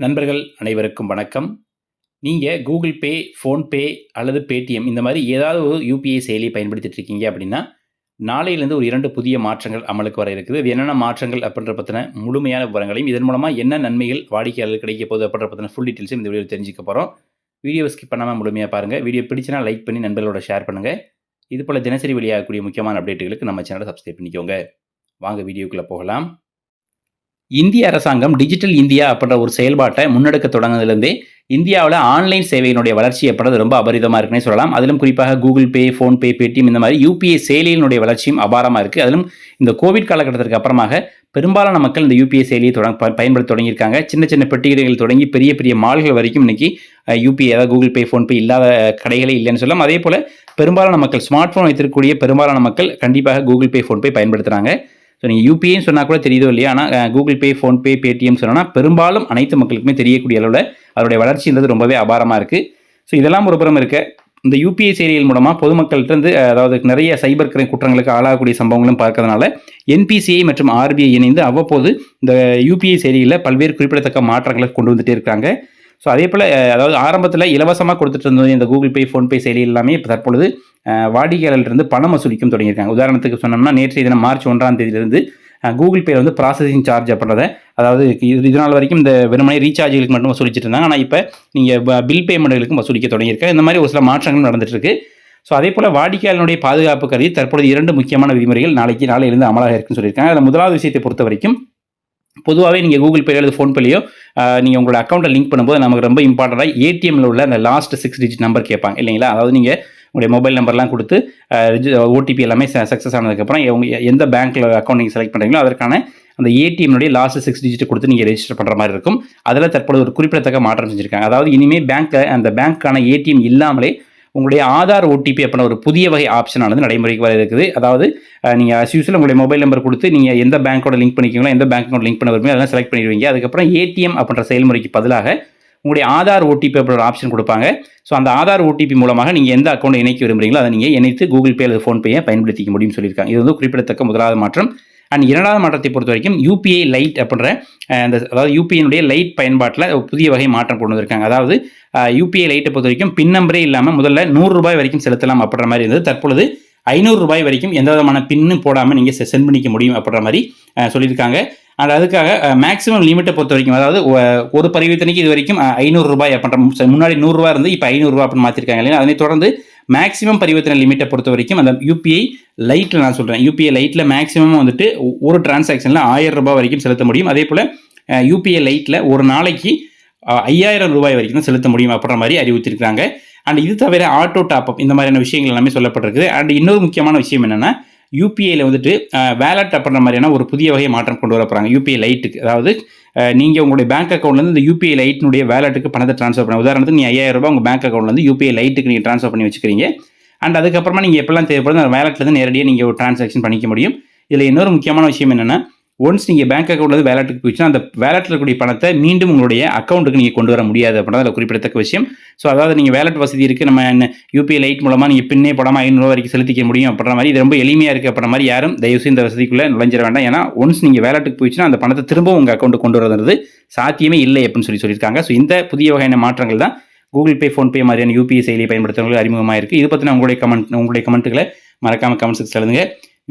நண்பர்கள் அனைவருக்கும் வணக்கம். நீங்கள் கூகுள் பே ஃபோன்பே அல்லது பேடிஎம் இந்த மாதிரி ஏதாவது ஒரு யூபிஐ செயலியை பயன்படுத்திட்டு இருக்கீங்க அப்படின்னா நாளையிலேருந்து ஒரு இரண்டு புதிய மாற்றங்கள் அமலுக்கு வர இருக்குது. இது என்னென்ன மாற்றங்கள் அப்படின்ற பற்றின முழுமையான விவரங்களையும் இதன் மூலமாக என்ன நன்மைகள் வாடிக்கையாளர் கிடைக்க போகுது அப்படின்ற பற்றின ஃபுல் டீட்டெயில்ஸும் இந்த வீடியோ தெரிஞ்சுக்க போகிறோம் வீடியோ ஸ்கிப் பண்ணாமல் முழுமையாக பாருங்கள் வீடியோ பிடிச்சினா லைக் பண்ணி நண்பர்களோட ஷேர் பண்ணுங்கள் இது போல் தினசரி வெளியாகக்கூடிய முக்கியமான அப்டேட்டுகளுக்கு நம்ம சேனலை சப்ஸ்கிரைப் பண்ணிக்கோங்க. வாங்க வீடியோக்குள்ளே போகலாம். இந்திய அரசாங்கம் டிஜிட்டல் இந்தியா அப்படின்ற ஒரு செயல்பாட்டை முன்னெடுக்க தொடங்கினதுலேருந்தே இந்தியாவில் ஆன்லைன் சேவையினுடைய வளர்ச்சி எப்பறது ரொம்ப அபரிதமாக இருக்குன்னே சொல்லலாம். அதிலும் குறிப்பாக கூகுள் பே ஃபோன்பே பேடிஎம் இந்த மாதிரி யூபிஐ செயலியினுடைய வளர்ச்சியும் அபாரமாக இருக்குது அதிலும் இந்த கோவிட் காலகட்டத்திற்கு அப்புறமாக பெரும்பாலான மக்கள் இந்த யூபிஐ செயலியை தொடங்க ப- பயன்படுத்த தொடங்கியிருக்காங்க. சின்ன சின்ன பெட்டிகடைகள் தொடங்கி பெரிய பெரிய மால்கள் வரைக்கும் இன்னைக்கு யூபிஐ அதாவது கூகுள் பே ஃபோன்பே இல்லாத கடைகளே இல்லைன்னு சொல்லலாம். அதே போல் பெரும்பாலான மக்கள் ஸ்மார்ட் ஃபோன் வைத்திருக்கக்கூடிய பெரும்பாலான மக்கள் கண்டிப்பாக கூகுள் பே ஃபோன்பே பயன்படுத்துகிறாங்க ஸோ நீங்கள் யூபிஐன்னு சொன்னால் கூட தெரியுதோ இல்லையா ஆனால் கூகுள் பே ஃபோன்பே பேடிஎம் சொன்னால் பெரும்பாலும் அனைத்து மக்களுக்குமே தெரியக்கூடிய அளவில் அதோடைய வளர்ச்சின்றது ரொம்பவே அபாரமாக இருக்குது ஸோ இதெல்லாம் ஒரு புறம் இருக்க. இந்த யூபிஐ செயலிகள் மூலமாக பொதுமக்கள்கிட்ட இருந்து அதாவது நிறைய சைபர் கிரைம் குற்றங்களுக்கு ஆளாகக்கூடிய சம்பவங்களும் பார்க்கறதுனால என்பிசிஐ மற்றும் ஆர்பிஐ இணைந்து அவ்வப்போது இந்த யூபிஐ செயலியில் பல்வேறு குறிப்பிடத்தக்க மாற்றங்களை கொண்டு வந்துட்டே இருக்காங்க ஸோ அதே போல் அதாவது ஆரம்பத்தில் இலவசமாக கொடுத்துட்டு இருந்தது இந்த கூகுள் பே ஃபோன்பே செயலி எல்லாமே இப்போ தற்பொழுது வாடிக்கையாளர்லேருந்து வாடிக்கையாளர்களிருந்து பணம் வசூலிக்கும் தொடங்கியிருக்காங்க. உதாரணத்துக்கு சொன்னோம்னா நேற்றைய தினம் மார்ச் ஒன்றாம் தேதியிலிருந்து கூகுள் பேயில் வந்து ப்ராசஸிங் சார்ஜ் அப்படின்றத அதாவது இது இது நாள் வரைக்கும் இந்த வெறுமனே ரீசார்ஜுகளுக்கு மட்டும் வசூலிச்சுட்டு இருந்தாங்க. ஆனால் இப்போ நீங்கள் பில் பேமெண்ட்டுகளுக்கும் வசூலிக்க தொடங்கியிருக்காங்க இந்த மாதிரி ஒரு சில மாற்றங்கள் நடந்துட்டுருக்கு ஸோ அதே போல் வாடிக்கையாளனுடைய பாதுகாப்பு கருதி தற்பொழுது இரண்டு முக்கியமான விதிமுறைகள் நாளைக்கு நாளையிலிருந்து அமலாக இருக்குன்னு சொல்லியிருக்காங்க. அதில் முதலாவது விஷயத்தை பொறுத்த வரைக்கும் பொதுவாகவே நீங்கள் கூகுள் பேலையோ அல்லது ஃபோன்பேலையோ நீங்கள் உங்களோட அக்கௌண்ட்டை லிங்க் பண்ணும்போது நமக்கு ரொம்ப இம்பார்ட்டண்ட்டாக ஏடிஎம்மில் உள்ள அந்த லாஸ்ட் சிக்ஸ் டிஜிட் நம்பர் கேட்பாங்க இல்லைங்களா? அதாவது நீங்கள் உங்களுடைய மொபைல் நம்பர்லாம் கொடுத்து ஓடிபி எல்லாமே சக்ஸஸ் ஆனதுக்கப்புறம் உங்க எந்த பேங்க்கில் அக்கௌண்ட் நீங்கள் செலக்ட் பண்ணுறீங்களோ அதற்கான அந்த ஏடிஎம்னுடைய லாஸ்ட் சிக்ஸ் டிஜிட் கொடுத்து நீங்கள் ரெஜிஸ்டர் பண்ணுற மாதிரி இருக்கும். அதில் தற்போது ஒரு குறிப்பிடத்தக்க மாற்றம் செஞ்சுருக்காங்க. அதாவது இனிமேல் பேங்க்கில் அந்த பேங்க்கான ஏடிஎம் இல்லாமலே உங்களுடைய ஆதார் ஓடிபி அப்படின்ற ஒரு புதிய வகை ஆப்ஷனானது நடைமுறைக்கு வர இருக்குது. அதாவது நீங்கள் அஸ் யூஸ்வல் உங்களுடைய மொபைல் நம்பர் கொடுத்து நீங்கள் எந்த பேங்க்கோட லிங்க் பண்ணிக்கீங்களோ எந்த பேங்க்கோட லிங்க் பண்ண விரும்பி அதெல்லாம் செலக்ட் பண்ணிடுவீங்க. அதுக்கப்புறம் ஏடிஎம் அப்படின்ற செயல்முறைக்கு பதிலாக உங்களுடைய ஆதார் ஓடிபி அப்படின்ற ஒரு ஆப்ஷன் கொடுப்பாங்க. ஸோ அந்த ஆதார் ஓடிபி மூலமாக நீங்கள் எந்த அக்கௌண்ட் இணைக்க விரும்புறீங்களோ அதை நீங்கள் இணைத்து கூகுள் பே அல்லது ஃபோன்பேயை பயன்படுத்திக்க முடியும்னு சொல்லியிருக்காங்க. இது வந்து குறிப்பிடத்தக்க முதலாவது மாற்றம். அண்ட் இரண்டாவது மாற்றத்தை பொறுத்த வரைக்கும் யூபிஐ லைட் அப்படின்ற அந்த அதாவது யூபிஐனுடைய லைட் பயன்பாட்டில் ஒரு புதிய வகை மாற்றம் கொண்டு வந்திருக்காங்க. அதாவது யூபிஐ லைட்டை பொறுத்த வரைக்கும் பின் நம்பரே இல்லாமல் முதல்ல நூறு ரூபாய் வரைக்கும் செலுத்தலாம் அப்படின்ற மாதிரி இருந்தது. தற்பொழுது ஐநூறு ரூபாய் வரைக்கும் எந்த விதமான பின்னும் போடாமல் நீங்கள் சென்ட் பண்ணிக்க முடியும் அப்படின்ற மாதிரி சொல்லியிருக்காங்க. அண்ட் அதுக்காக மேக்ஸிமம் லிமிட்டை பொறுத்த வரைக்கும் அதாவது ஒரு பரிவர்த்தனைக்கு இது வரைக்கும் ஐநூறு ரூபாய் அப்படின்ற முன்னாடி நூறுரூவா இருந்து இப்போ ஐநூறுரூவா அப்படின்னு மாற்றிருக்காங்க இல்லையா அதனை தொடர்ந்து மேக்ஸிமம் பரிவர்த்தனை லிமிட்டை பொறுத்த வரைக்கும் அந்த யூபிஐ லைட்டில் நான் சொல்கிறேன் யூபிஐ லைட்டில் மேக்ஸிமம் வந்துட்டு ஒரு டிரான்சாக்ஷனில் ஆயிரம் ரூபாய் வரைக்கும் செலுத்த முடியும். அதே போல் யூபிஐ லைட்டில் ஒரு நாளைக்கு ஐயாயிரம் ரூபாய் வரைக்கும் தான் செலுத்த முடியும் அப்படின்ற மாதிரி அறிவித்திருக்கிறாங்க அண்ட் இது தவிர ஆட்டோ டாப்அப் இந்த மாதிரியான விஷயங்கள் எல்லாமே சொல்லப்பட்டிருக்குது. அண்ட் இன்னொரு முக்கியமான விஷயம் என்னென்னா யூபிஐயில் வந்துட்டு வேலட் அப்படின்ற மாதிரியான ஒரு புதிய வகை மாற்றம் கொண்டு வர போகிறாங்க யூபிஐ லைட்டுக்கு அதாவது நீங்கள் உங்களுடைய பேங்க் அக்கௌண்ட்லேருந்து இந்த யூபிஐ லைட்டினுடைய வேலட்டுக்கு பணத்தை ட்ரான்ஸ்ஃபர் பண்ண உதாரணத்துக்கு நீ ஐயாயிரம் ரூபாய் உங்கள் பேங்க் அக்கௌண்ட்லேருந்து யூபிஐ லைட்டுக்கு நீங்கள் ட்ரான்ஸ்ஃபர் பண்ணி வச்சுக்கிறீங்க. அண்ட் அதுக்கப்புறமா நீங்கள் எப்பெல்லாம் தேவைப்படுது அந்த வேலட்லேருந்து நேரடியாக நீங்கள் ஒரு ட்ரான்சாக்ஷன் பண்ணிக்க முடியும். இதில் இன்னொரு முக்கியமான விஷயம் என்னென்னா ஒன்ஸ் நீங்கள் பேங்க் அக்கௌண்ட்லேருந்து வேலட்டுக்கு போயிடுச்சுன்னா அந்த வேலட்டில் இருக்கக்கூடிய பணத்தை மீண்டும் உங்களுடைய அக்கௌண்ட்டுக்கு நீங்கள் கொண்டு வர முடியாது அப்படின்றது அதில் குறிப்பிடத்தக்க விஷயம். ஸோ அதாவது நீங்கள் வேலட் வசதி இருக்குது நம்ம என்ன யூபிஐ லைட் மூலமாக நீங்கள் பின்னே படமாக ஐநூறுரூவா வரைக்கும் செலுத்திக்க முடியும் அப்படின்ற மாதிரி இது ரொம்ப எளிமையாக இருக்குது அப்படின்ற மாதிரி யாரும் தயவுசெய்து இந்த வசதிக்குள்ளே நுழைஞ்சிட வேண்டாம். ஏன்னா ஒன்ஸ் நீங்கள் வேலட்டுக்கு போயிடுச்சுன்னா அந்த பணத்தை திரும்ப உங்கள் அக்கௌண்ட்டுக்கு கொண்டு வரதுன்றது சாத்தியமே இல்லை அப்படின்னு சொல்லி சொல்லியிருக்காங்க. ஸோ இந்த புதிய வகையான மாற்றங்கள் தான் கூகுள் பே ஃபோன்பே மாதிரியான யூபிஐ செயலியை பயன்படுத்துகிறவங்களுக்கு அறிமுகமாக இருக்குது இது பற்றின உங்களுடைய கமெண்ட் உங்களுடைய கமெண்ட்டுகளை மறக்காமல் கமெண்ட் செக்ஸ் எழுதுங்க.